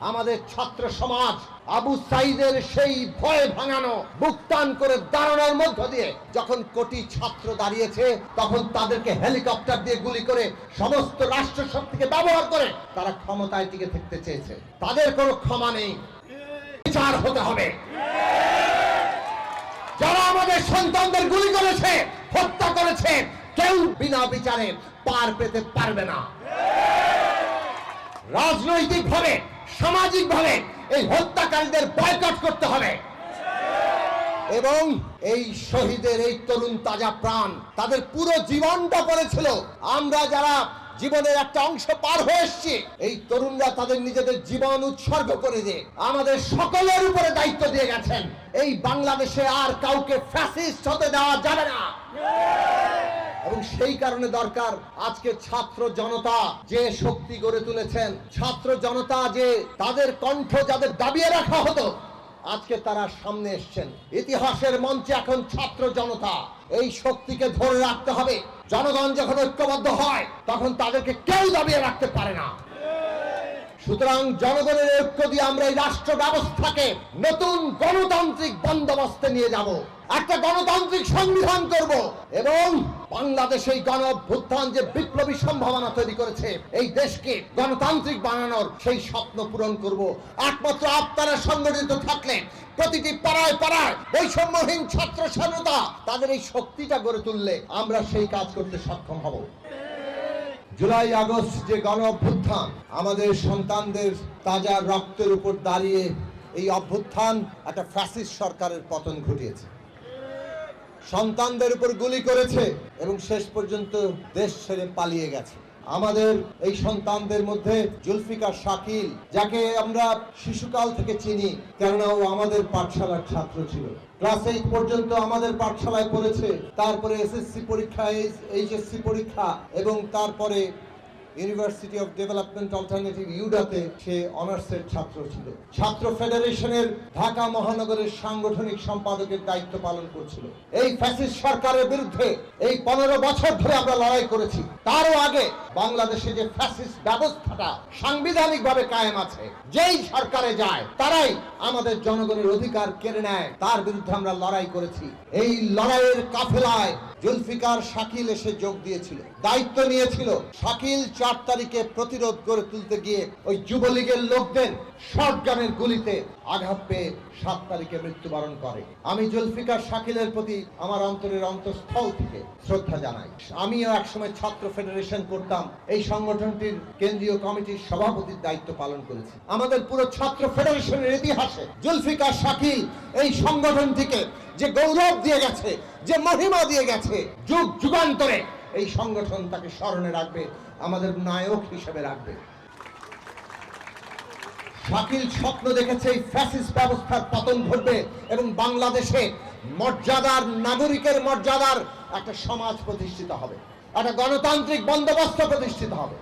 আমাদের ছাত্র সমাজ আবু সাইদের সেই ভয় ভাঙানো, বুকটান করে দাঁড়ানোর মধ্য দিয়ে যখন কোটি ছাত্র দাঁড়িয়েছে, তখন তাদেরকে হেলিকপ্টার দিয়ে গুলি করে সমস্ত রাষ্ট্র শক্তিকে ব্যবহার করে তারা ক্ষমতায় টিকে থাকতে চেয়েছে। তাদের কোনো ক্ষমা নেই। বিচার হতে হবে। যারা আমাদের সন্তানদের গুলি করেছে, হত্যা করেছে, কেউ বিনা বিচারে পার পেতে পারবে না। রাজনৈতিক ভাবে এই হত্যাকারীদের বয়কট করতে হবে। এবং এই শহীদের এই তরুণ তাজা প্রাণ, তাদের পুরো জীবনটা পড়েছিল। আমরা যারা জীবনের একটা অংশ পার হয়ে এসছি, এই তরুণরা তাদের নিজেদের জীবন উৎসর্গ করে দিয়ে আমাদের সকলের উপরে দায়িত্ব দিয়ে গেছেন। এই বাংলাদেশে আর কাউকে ফ্যাসিস্ট হতে দেওয়া যাবে সেই কারণে দরকার আজকে ছাত্র জনতা যে শক্তি গড়ে তুলেছেন। ছাত্র জনতা যে তাদের কণ্ঠ যাদের দাবিয়ে রাখা হতো, আজকে তারা সামনে এসছেন। ইতিহাসের মঞ্চে এখন ছাত্র জনতা। এই শক্তিকে ধরে রাখতে হবে। জনগণ যখন ঐক্যবদ্ধ হয়, তখন তাদেরকে কেউ দাবিয়ে রাখতে পারে না। সুতরাং জনগণের ঐক্য দিয়ে আমরা এই রাষ্ট্র ব্যবস্থাকে নতুন গণতান্ত্রিক বন্দোবস্তে নিয়ে যাব, একটা গণতান্ত্রিক সংবিধান করব এবং বাংলাদেশে এই গণ অভ্যুত্থান যে বিপ্লবী সম্ভাবনা তৈরি করেছে, এই দেশকে গণতান্ত্রিক বানানোর সেই স্বপ্ন পূরণ করব। একমাত্র আপনারা সংগঠিত থাকলে প্রতিটি পাড়ায় পাড়ায় বৈষম্যহীন ছাত্র স্বাধীনতা তাদের এই শক্তিটা গড়ে তুললে আমরা সেই কাজ করতে সক্ষম হব। জুলাই আগস্ট যে গণ অভ্যুত্থান, আমাদের সন্তানদের তাজা রক্তের উপর দাঁড়িয়ে এই অভ্যুত্থান একটা ফ্যাসিস্ট সরকারের পতন ঘটিয়েছে। সন্তানদের উপর গুলি করেছে এবং শেষ পর্যন্ত দেশ ছেড়ে পালিয়ে গেছে। আমাদের এই সন্তানদের মধ্যে জুলফিকার শাকিল, যাকে আমরা শিশুকাল থেকে চিনি, কেননা ও আমাদের পাঠশালার ছাত্র ছিল। ক্লাস এইট পর্যন্ত আমাদের পাঠশালায় পড়েছে, তারপরে এসএসসি পরীক্ষা এইচএসসি পরীক্ষা, এবং তারপরে ইউনিভার্সিটি অফ ডেভেলপমেন্ট অল্টারনেটিভ ইউডাতে সে অনার্সের ছাত্র ছিল। ছাত্র ফেডারেশনের ঢাকা মহানগরের সাংগঠনিক সম্পাদকের দায়িত্ব পালন করছিল। এই ফ্যাসিস্ট সরকারের বিরুদ্ধে এই পনেরো বছর ধরে আমরা লড়াই করেছি। তারও আগে বাংলাদেশে যে ফ্যাসিস্ট ব্যবস্থাটা সাংবিধানিক ভাবে কায়েম আছে, যেই সরকারে যায়, তারাই আমাদের জনগণের অধিকার কেড়ে নেয়। তার বিরুদ্ধে আমরা লড়াই করেছি। এই লড়াইয়ের কাফেলায় জুলফিকার শাকিল এসে যোগ দিয়েছিল, দায়িত্ব নিয়েছিল। শাকিল চার তারিখে প্রতিরোধ করে তুলতে গিয়ে ওই যুবলীগের লোকদের শটগানের গুলিতে আঘাত পেয়ে সাত তারিখে মৃত্যুবরণ করে। আমি জুলফিকার শাকিলের প্রতি আমার অন্তরের অন্তঃস্থল থেকে শ্রদ্ধা জানাই। আমিও একসময় ছাত্র ফেডারেশন করতাম। এই সংগঠনটির কেন্দ্রীয় কমিটির সভাপতির দায়িত্ব পালন করেছি। আমাদের পুরো ছাত্র ফেডারেশনের ইতিহাসে জুলফিকার শাকিল এই সংগঠনটিকে যে গৌরব দিয়ে গেছে, যে মহিমা দিয়ে গেছে, যুগ যুগান্তরে এই সংগঠন তাকে স্মরণে রাখবে, আমাদের নায়ক হিসেবে রাখবে। শাকিল স্বপ্ন দেখেছে এই ফ্যাসিস্ট ব্যবস্থার পতন ঘটবে এবং বাংলাদেশে মর্যাদার নাগরিকের মর্যাদার একটা সমাজ প্রতিষ্ঠিত হবে, একটা গণতান্ত্রিক বন্দোবস্ত প্রতিষ্ঠিত হবে।